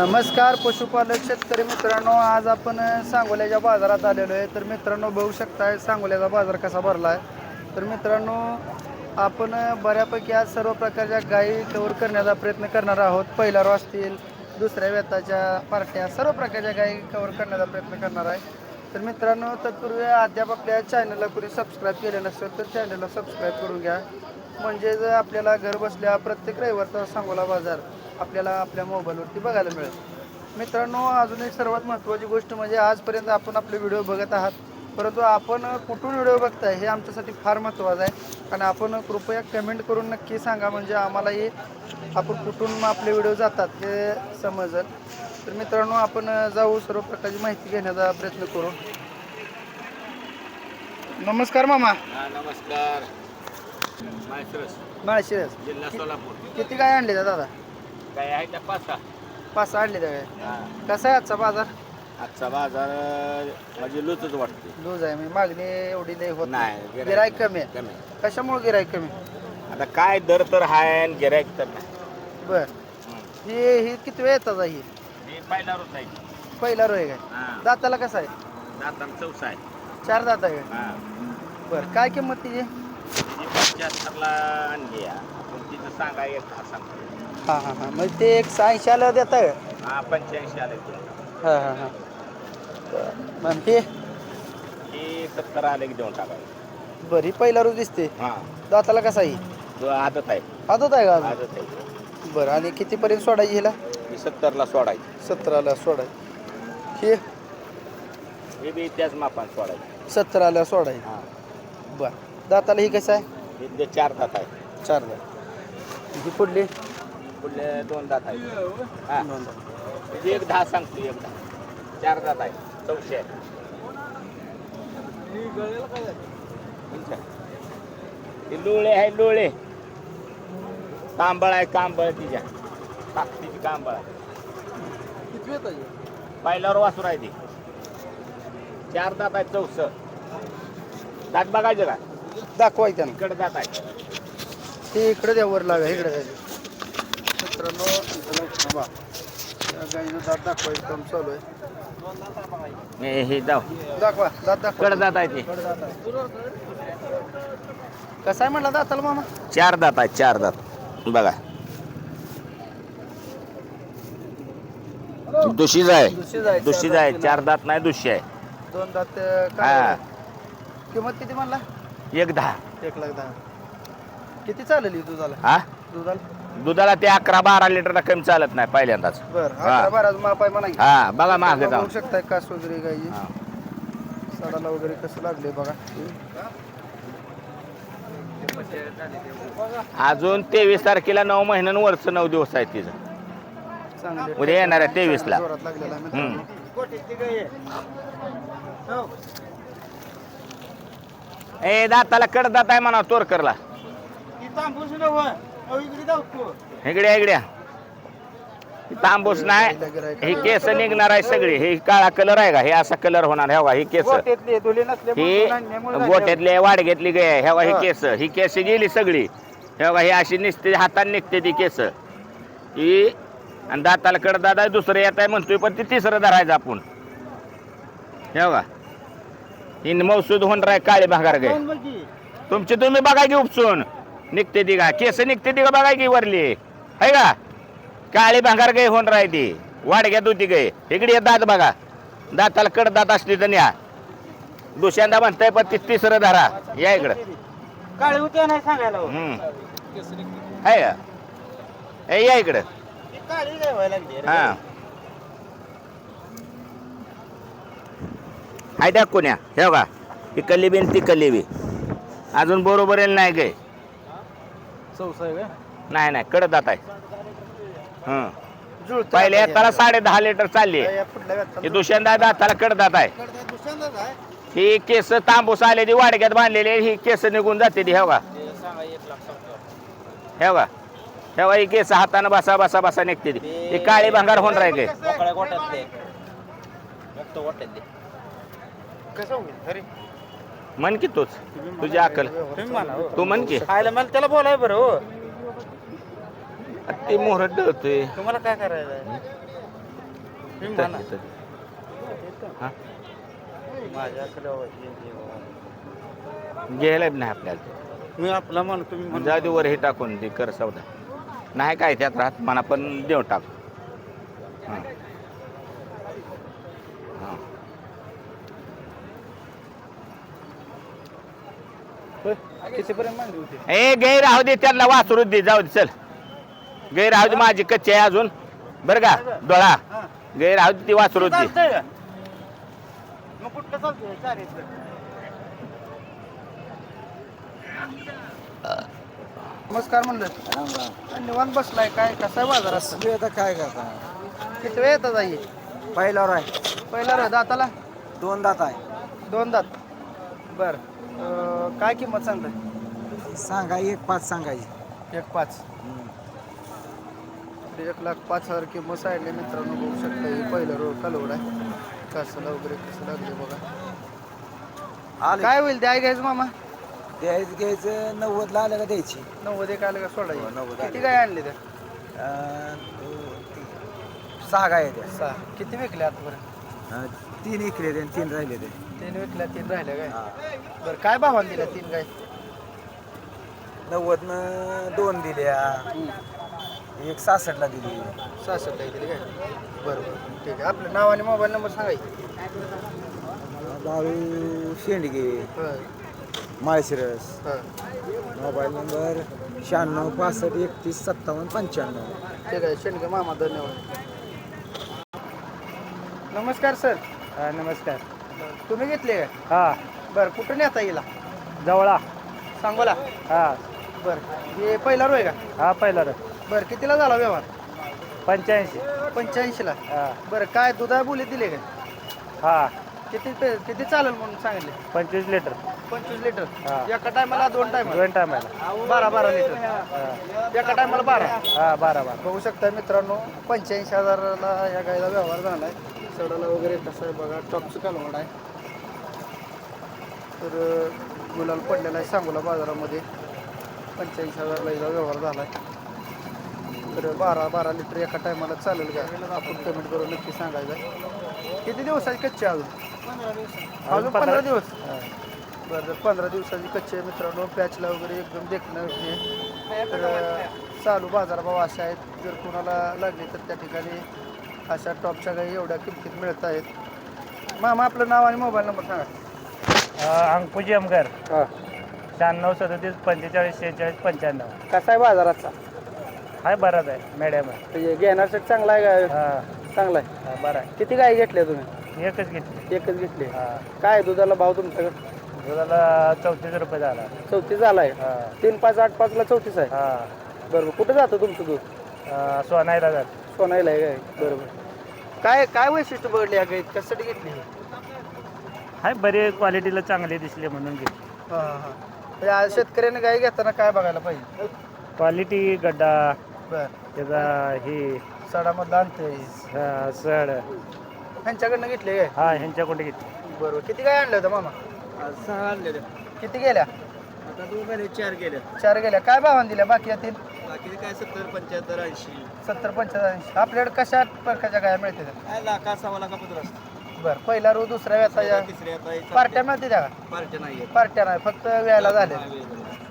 नमस्कार पशुपालक शेतकरी मित्रांनो आज आपण सांगोल्याच्या बाजारात आलेलो आहे. तर मित्रांनो बघू शकताय सांगोल्याचा बाजार कसा भरला आहे तर मित्रांनो आपण बऱ्यापैकी आज सर्व प्रकारच्या गायी कवर करण्याचा प्रयत्न करणार आहोत. पहिला रो असतील दुसऱ्या वेताच्या पार्ट्या सर्व प्रकारच्या गायी कवर करण्याचा प्रयत्न करणार आहे. तर मित्रांनो तत्पूर्वी अद्याप आपल्या चॅनलला कुणी सबस्क्राईब केले नसेल तर चॅनलला सबस्क्राईब करून घ्या. म्हणजे जर आपल्याला घर बसल्या प्रत्येक रविवारचा सांगोला बाजार. आपल्याला आपल्या मोबाईलवरती बघायला मिळेल. मित्रांनो अजून एक सर्वात महत्त्वाची गोष्ट म्हणजे आजपर्यंत आपण आपले व्हिडिओ बघत आहात. परंतु आपण कुठून व्हिडिओ बघताय हे आमच्यासाठी फार महत्त्वाचं आहे. आणि आपण कृपया कमेंट करून नक्की सांगा म्हणजे आम्हालाही आपण कुठून आपले व्हिडिओ जातात हे समजेल. तर मित्रांनो आपण जाऊ सर्व प्रकारची माहिती घेण्याचा प्रयत्न करू. नमस्कार मामा. नमस्कार. माळशिरस. जिल्हा सोलापूर. किती काय आणले दादा? काय आहे त्या पाच सहा पाच सहा आणले त्या हा. कसा आहे आजचा बाजार? आजचा बाजार म्हणजे लुचच वाटते. लूज आहे म्हणजे मागणी एवढी नाही होत नाही गिराईक कमी आहे. कमी कशामुळे गिराईक कमी आता काय दर तर आहे आणि गिराईक तर नाही. बर. ही ही किती वेळ येतात ही? हे पहिला रोज आहे. पहिला रोय काय? हा. दाताला कसा आहे? दाताला चौसा आहे. चार दात आहे काय? हा बर काय किंमत तिची? ती पंच्याहत्तरला आणली आहे. आपण तिथं सांगा एक दहा सांगतो हां हां हां. म्हणजे ते एक ऐंशी आलं देत आहे हा पंच्याऐंशी आले ते. हां हां हां. मग हे? हे सत्तर आले की देऊन टाकायला बरं पहिला रोज दिसते हा. दाताला कसा ही तो आदत आहे. आदत आहे का अजून? आदत आहे. बरं आणि कितीपर्यंत सोडायची हिला ही सत्तरला सोडायची. सतराला सोडायची. हे? हे बी त्याच मापान सोडायची. सतराला सोडायची. हा. बरं. दाताला ही कसं आहे? ते चार दात आहे. चार दात. ही पुढली? पुढले दोन दात आहे हा. म्हणजे एक दहा सांगतो एक दहा. चार दात आहे चौशे. आहे. हे लोळे आहे लोळे. कांबळ आहे कांबळ तिच्या. ताकदीची कांबळ आहे. पहिल्यावर वासूर आहे ती. चार दात आहे चौस दात बघायचे का? दाखवाय त्यांना इकडे दात आहे ते इकडे द्या वर लावा इकडे द्या मित्रांनो इथं थांबा. त्या गाईनं दात दाखवायचं काम चालू आहे. हे- हे जाऊ. दाखवा दात दाखवा. इकडे दात आहे ते. कसा आहे म्हणला दाताला मामा? चार दात आहेत चार दात. बघा. दुशीच आहे. दुसरी जायचं दुशीच आहे चार दात नाही दुशी आहे. दोन दात अं, हा. किंमत किती म्हणला? एक दहा. एक लाख दहा. किती चालेल ही दुधाला? हा? दुधाला? दुधाला ते अकरा बारा लिटरला कमी चालत नाही पहिल्यांदाच बर हा. अकरा बारा माप आहे म्हणा की. हा बघा मागे बघू जाऊन शकताय कास वगैरे गाई हा. साडाला वगैरे कसं लागले बघा अजून तेवीस तारखेला नऊ महिन्यान वरच नऊ दिवस आहे तिचं चांगले उद्या येणार आहे 23 ला. जोरात लागलेला आहे हम्म. ए दाताला कड दात आहे म्हणा तोर इकडे इकडे तांबूस नाही ही केस निघणार आहे सगळी. हे काळा कलर आहे का? हे असा कलर होणार हे बघा ही केस. ही गोट्यातली वाडग्यातली गे. हे बघा ही केस. ही केस गेली सगळी. हे बघा ही अशी निघते हाताने निघते ती केस. ही आणि दाताला कडदात आहे दुसरं येत आहे म्हणतोय पण ती तिसरं धरायचं आपण. हे बघा. ही मौसूद होऊन राय काळे भागार गे. तुमची तुम्ही बघा की उपसून. निघते ती का? केस निघते ती का बघा की वरली? है का? काळी भांगार गाय होऊन राहते वाडग्यात होती गाय इकडे दात बघा. दाताला कडदात असली तर न्या. दुसऱ्यांदा म्हणताय पण ती तिसरं धरा. या इकडं. काळी होते नाही सांगायला हो. हम्म. आहे का? ए या इकडं. काळी काय व्हायला लागली रे? हा. हाय त्या कोण्या. हे बघा. ही कल्ली बी आणि ती कल्ली बी. अजून बरोबर येईल नाही गे. चौसा आहे का? नाही नाही कडक जात आहे. हं. जुळतं पहिले येताना साडे दहा लिटर चालली. ही दुसऱ्यांदा दाताला कडक जात आहे. ही केस तांबूस आलेली वाडग्यात बांधलेली ही केस निघून जाते ती हे बघा. हे बघा. हे ही केस हातानं बसा बसा बसा निघते ती. ही काळी भांगार होऊन राहिले. कसं होईल? तरी म्हण की तूच तुझी अकल तुम्ही म्हणा हो. तू म्हण की मला त्याला बोलाय बरं हो ते मोहरत डळतोय तुम्हाला काय करायचं आहे इथं- इथं. हा? घ्यायला बी नाही आपल्याला. मी आपला म्हणतो मी म्हणतो. जाऊ दे वर हे टाकून ते कर सौदा नाही काय त्यात राहत मला पण देऊ टाक हां कितीपर्यंत मांडली होती? ए गैर राहू दे त्यांना वासरू दे जाऊ दे चल. गैर राहू दे माझी कच्ची आहे अजून. बरं का? डोळा. गैर राहू दे ती वासरू दे. चालतंय का? मग कुठलं चालतंय? चार इथलं. नमस्कार म्हणलं निवांत बसलाय काय? कसा आहे बाजार असतं आता काय करता? किती वेळ येतात आई? पहिल्यावर आहे पहिला रे दाताला? दोन दात आहे. दोन दात. बर. अं, काय किंमत सांगताय? सांगा एक पाच सांगायची. एक पाच. एक लाख पाच हजार किंमत सांगितली मित्रांनो बघू शकता हे पहिलं रो कालवड आहे. कासाला वगैरे कसं लागले बघा. आले. काय होईल द्याय घ्यायचं मामा? द्यायचं घ्यायचं नव्वदला आलं का द्यायची? नव्वद एक आलं का हो, सोडायची नव्वद किती आले. काय आणले त्या अं, दोन, तीन. सहा गाय त्या. सहा. किती विकले आतापर्यंत? तीन इकडे ते तीन राहिले ते तीन विकल्या तीन राहिल्या काय? हा. बरं काय भावान दिल्या तीन काय? नव्वदनं दोन दिल्या. एक सहासष्टला दिली. काही दिली काय? बरं बरं. ठीक आहे. आपलं नाव आणि मोबाईल नंबर सांगायचे बाळू शेंडगे. माळशिरस. होय. मोबाईल नंबर शहाण्णव पासष्ट एकतीस सत्तावन्न पंच्याण्णव. ठीक आहे. शेणके मामा धन्यवाद. नमस्कार सर. नमस्कार. तुम्ही घेतले काय? हा. बरं कुठून येता येईल? जवळा. सांगोला? हा. बरं. हे पहिला रोय का? हा पहिला बरं कितीला झाला व्यवहार? पंच्याऐंशी. पंच्याऐंशीला. हा. बरं काय दुधा बोली दिले का हा. किती पे- किती चालेल म्हणून सांगितले? पंचवीस लिटर. पंचवीस लिटर. एका टायमाला दोन टायमाला? दोन टायमाला. बारा बारा लिटर. एका टायमाला बारा? हा बारा बारा. बघू शकता मित्रांनो पंच्याऐंशी हजाराला या गायला व्यवहार झाला आहे सडाला वगैरे कसं आहे बघा टॉपचं कालवड आहे. तर अं, गुलाल पडलेला आहे सांगोला बाजारामध्ये. पंच्याऐंशी हजारला हिचा व्यवहार झाला आहे तर बारा बारा लिटर एका टायमाला चालेल का? आपण पेमेंट करून नक्की सांगायचं आहे. किती दिवसाची कच्ची आहे अजून? अजून पंधरा दिवस. बरं तर पंधरा दिवसाची कच्ची आहे मित्रांनो. पॅचला वगैरे एकदम देखणं हे. तर चालू बाजारभाव असे आहेत. जर कोणाला लागले तर त्या ठिकाणी अशा टॉपच्या गाई एवढ्या किमतीत मिळत आहेत. मामा आपलं नाव आणि मोबाईल नंबर सांगा. अंकुजी अमगर हां. शहाण्णव सदतीस पंचेचाळीस शेहेचाळीस पंच्याण्णव. कसा आहे बाजाराचा? हाय बराच आहे. मॅडम आहे घेण्यासाठी चांगला आहे का? हा. चांगला आहे. हा, बरं आहे. किती गाय घेतल्या तुम्ही? एकच घेतली. एकच घेतली. हा. काय आहे दुधाला भाव तुमच्याकडे दुधाला चौतीस रुपये झाला. चौतीस झाला आहे हा. तीन पाच आठ पाचला चौतीस आहे. हा. बरोबर. कुठं जातं तुमचं दूध? अं, सोनाईला जात. सोनाईला आहे काय? बरोबर. काय काय वैशिष्ट्य बघडली या गाईत? कशासाठी घेतली? हाय बरे क्वालिटीला चांगले दिसले म्हणून घेतली. हां हां. हां म्हणजे आज शेतकऱ्याने गाय घेताना काय बघायला पाहिजे? क्वालिटी गड्डा बर. त्याचा हे सडामधला आणते हा, सड. ह्यांच्याकडनं घेतले काय? हा ह्यांच्याकडे घेतली. बरोबर. किती काय आणलं होतं मामा? सहा आणलेले किती गेल्या? आता दोघांनी चार गेले. चार गेल्या. काय भावान दिल्या? बाकी यातील? बाकी काय सत्तर पंच्याहत्तर ऐंशी. सत्तर पंच्याऐंशी आपल्याकडे कशा प्रकारच्या गाय मिळते काय लाखा सव्वा लाखापत्र असतं. बरं. पहिला रो दुसऱ्या व्यासाच्या तिसऱ्या आता पार्ट्या मिळते त्या का? पार्ट्या नाही पार्ट्या नाही फक्त व्यायला झाले.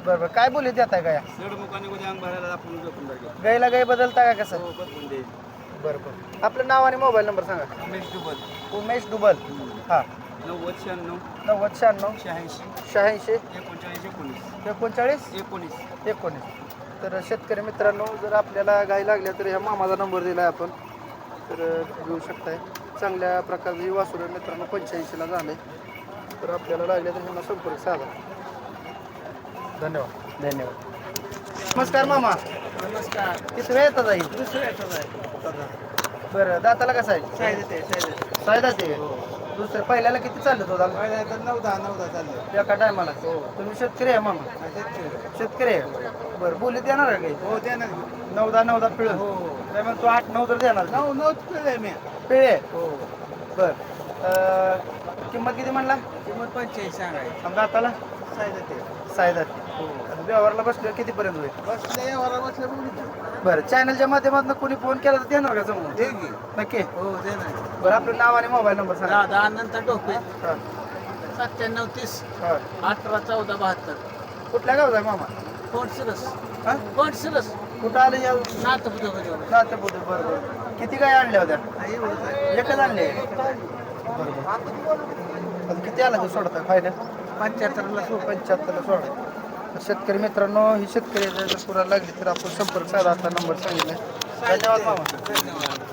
बरं बरं. काय बोली देताय काय सड मुखाने उद्या अंग भरायला आपण गायला गाय बदलता का कसं? हो बदलून बरं बरं. आपलं नाव आणि मोबाईल नंबर सांगा. उमेश डुबल. उमेश डुबल. हां. नव्वद शहाण्णव. नव्वद शहाण्णव. शहाऐंशी. शहाऐंशी. एकोणचाळीस एकोणीस. एकोणचाळीस? एकोणीस. एकोणीस. तर शेतकरी मित्रांनो जर आपल्याला गाय लागल्या तर ह्या मामाचा नंबर दिला आहे आपण. तर घेऊ शकताय. चांगल्या प्रकारची वासुर मित्रांनो पंच्याऐंशीला झाले. तर आपल्याला लागल्या तर ह्यांना संपर्क साधा. धन्यवाद. धन्यवाद. नमस्कार मामा. नमस्कार. किती वेळ येतात जाईल दुसरं येतच आहे बरं दाताला कसं आहे? सायद ते सायद सायदा ते दुसरं पहिल्याला किती चाललं तो दादा? नऊ दहा नऊ दहा चाललं. एका टायमाला. तुम्ही शेतकरी आहे मामा? शेतकरी आहे. बरं बोलीत येणार आहे काही हो त्या ना नऊदा नऊदा पिळ हो काय म्हणतो आठ नऊ तर देणार. नऊ नऊ आहे मी. पिळे? हो. बर. किंमत किती म्हणला? किंमत पंच्याऐंशी सांगाय समजा आताला? सायदा आणि व्यवहारला बसल्यावर कितीपर्यंत होईल? बरं चॅनलच्या माध्यमातून कोणी फोन केला तर देणार का जमून नक्की? बरं आपलं नाव आणि मोबाईल नंबर सांगा. दादा अनंत टोपे. हा, सत्त्याण्णव तीस. हा. अठरा चौदा बहात्तर. कुठल्या गावचा आहे मामा? कोट सिरस. हा? सिरस. कुठं आलं या नाथ बुद्ध नातेपुते बरं बरं. किती काय आणल्या होत्या? एकच आणले. बरं बरं. आता किती आला ते सोडता फायनल पंच्याहत्तरला सो पंच्याहत्तरला सोडा. शेतकरी मित्रांनो ही शेतकरी जर पुरा लागली तर आपण संपर्क साधा. आता नंबर सांगितला. धन्यवाद मामा.